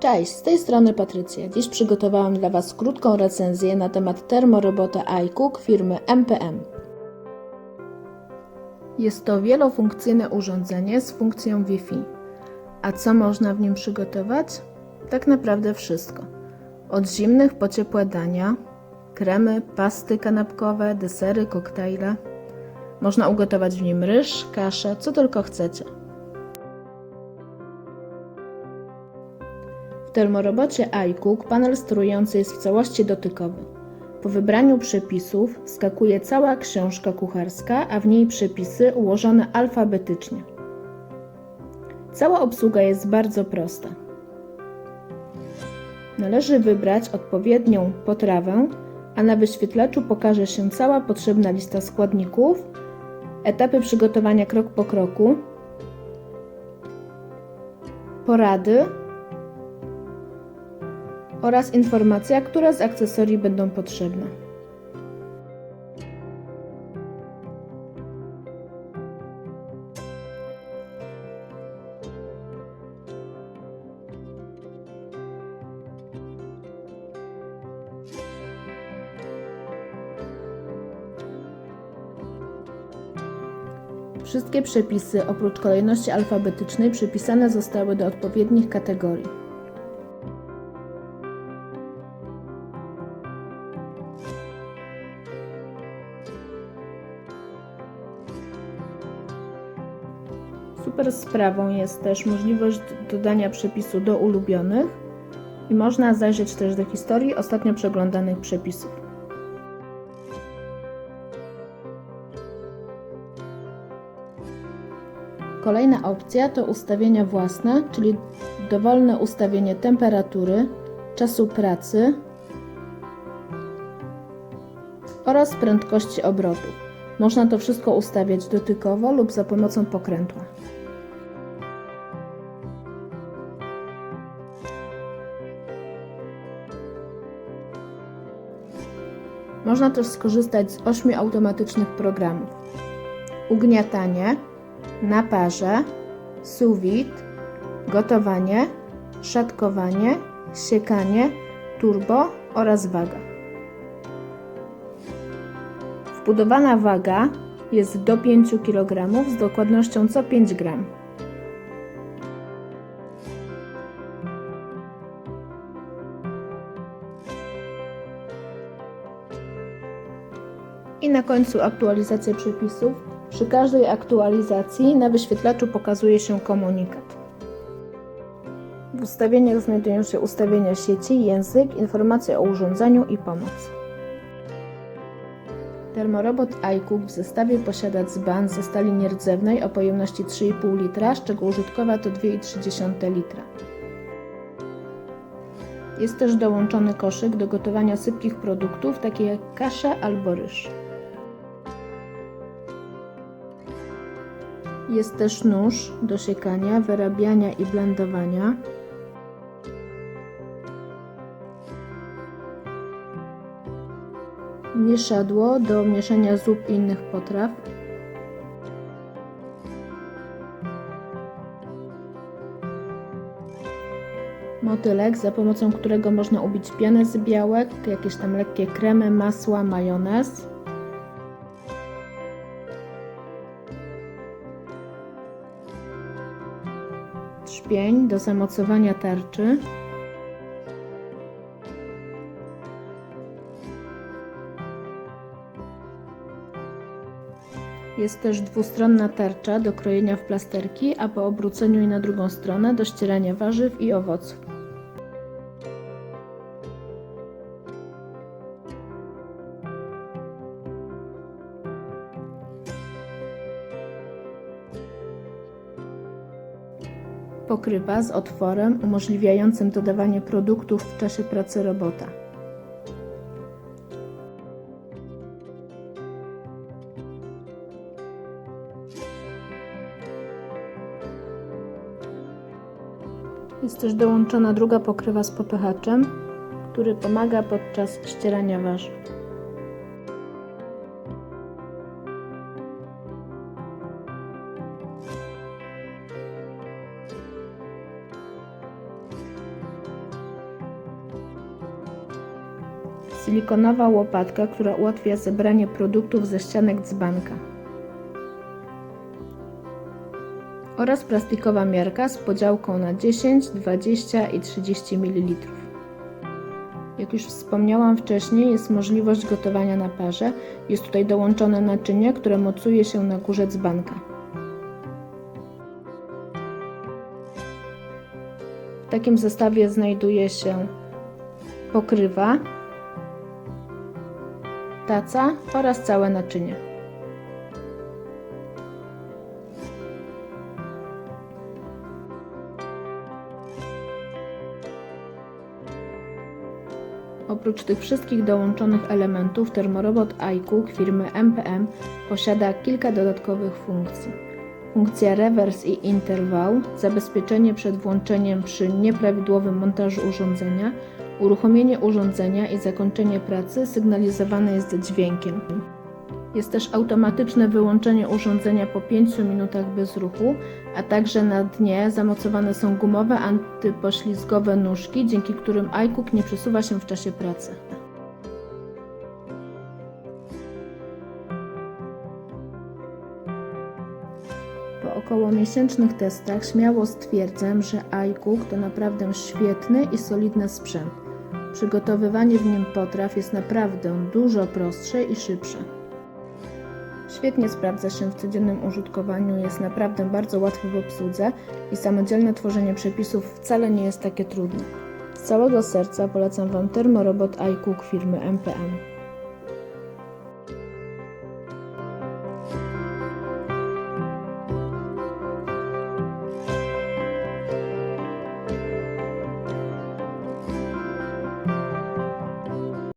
Cześć, z tej strony Patrycja. Dziś przygotowałam dla Was krótką recenzję na temat termorobota iCook firmy MPM. Jest to wielofunkcyjne urządzenie z funkcją Wi-Fi. A co można w nim przygotować? Tak naprawdę wszystko. Od zimnych po ciepłe dania, kremy, pasty kanapkowe, desery, koktajle. Można ugotować w nim ryż, kaszę, co tylko chcecie. Termorobocie iCook panel sterujący jest w całości dotykowy. Po wybraniu przepisów skakuje cała książka kucharska, a w niej przepisy ułożone alfabetycznie. Cała obsługa jest bardzo prosta. Należy wybrać odpowiednią potrawę, a na wyświetlaczu pokaże się cała potrzebna lista składników, etapy przygotowania krok po kroku, porady oraz informacja, które z akcesorii będą potrzebne. Wszystkie przepisy, oprócz kolejności alfabetycznej, przypisane zostały do odpowiednich kategorii. Super sprawą jest też możliwość dodania przepisu do ulubionych i można zajrzeć też do historii ostatnio przeglądanych przepisów. Kolejna opcja to ustawienia własne, czyli dowolne ustawienie temperatury, czasu pracy oraz prędkości obrotu. Można to wszystko ustawiać dotykowo lub za pomocą pokrętła. Można też skorzystać z 8 automatycznych programów. Ugniatanie, na parze, vide, gotowanie, szatkowanie, siekanie, turbo oraz waga. Wbudowana waga jest do 5 kg z dokładnością co 5 gram. I na końcu aktualizacja przepisów. Przy każdej aktualizacji na wyświetlaczu pokazuje się komunikat. W ustawieniach znajdują się ustawienia sieci, język, informacje o urządzeniu i pomoc. Termorobot iCook w zestawie posiada dzban ze stali nierdzewnej o pojemności 3,5 litra, z czego użytkowa to 2,3 litra. Jest też dołączony koszyk do gotowania sypkich produktów, takich jak kasza albo ryż. Jest też nóż do siekania, wyrabiania i blendowania. Mieszadło do mieszania zup i innych potraw. Motylek, za pomocą którego można ubić pianę z białek, jakieś tam lekkie kremy, masła, majonez. Trzpień do zamocowania tarczy. Jest też dwustronna tarcza do krojenia w plasterki, a po obróceniu i na drugą stronę do ścierania warzyw i owoców. Pokrywa z otworem umożliwiającym dodawanie produktów w czasie pracy robota. Jest też dołączona druga pokrywa z popychaczem, który pomaga podczas ścierania warzyw. Silikonowa łopatka, która ułatwia zebranie produktów ze ścianek dzbanka oraz plastikowa miarka z podziałką na 10, 20 i 30 ml. Jak już wspomniałam wcześniej, jest możliwość gotowania na parze. Jest tutaj dołączone naczynie, które mocuje się na górze dzbanka. W takim zestawie znajduje się pokrywa, taca oraz całe naczynie. Oprócz tych wszystkich dołączonych elementów, termorobot iCook firmy MPM posiada kilka dodatkowych funkcji. Funkcja reverse i interval, zabezpieczenie przed włączeniem przy nieprawidłowym montażu urządzenia, uruchomienie urządzenia i zakończenie pracy sygnalizowane jest dźwiękiem. Jest też automatyczne wyłączenie urządzenia po 5 minutach bez ruchu, a także na dnie zamocowane są gumowe antypoślizgowe nóżki, dzięki którym iCook nie przesuwa się w czasie pracy. Po około miesięcznych testach śmiało stwierdzam, że iCook to naprawdę świetny i solidny sprzęt. Przygotowywanie w nim potraw jest naprawdę dużo prostsze i szybsze. Świetnie sprawdza się w codziennym użytkowaniu, jest naprawdę bardzo łatwy w obsłudze i samodzielne tworzenie przepisów wcale nie jest takie trudne. Z całego serca polecam Wam termorobot iCook firmy MPM.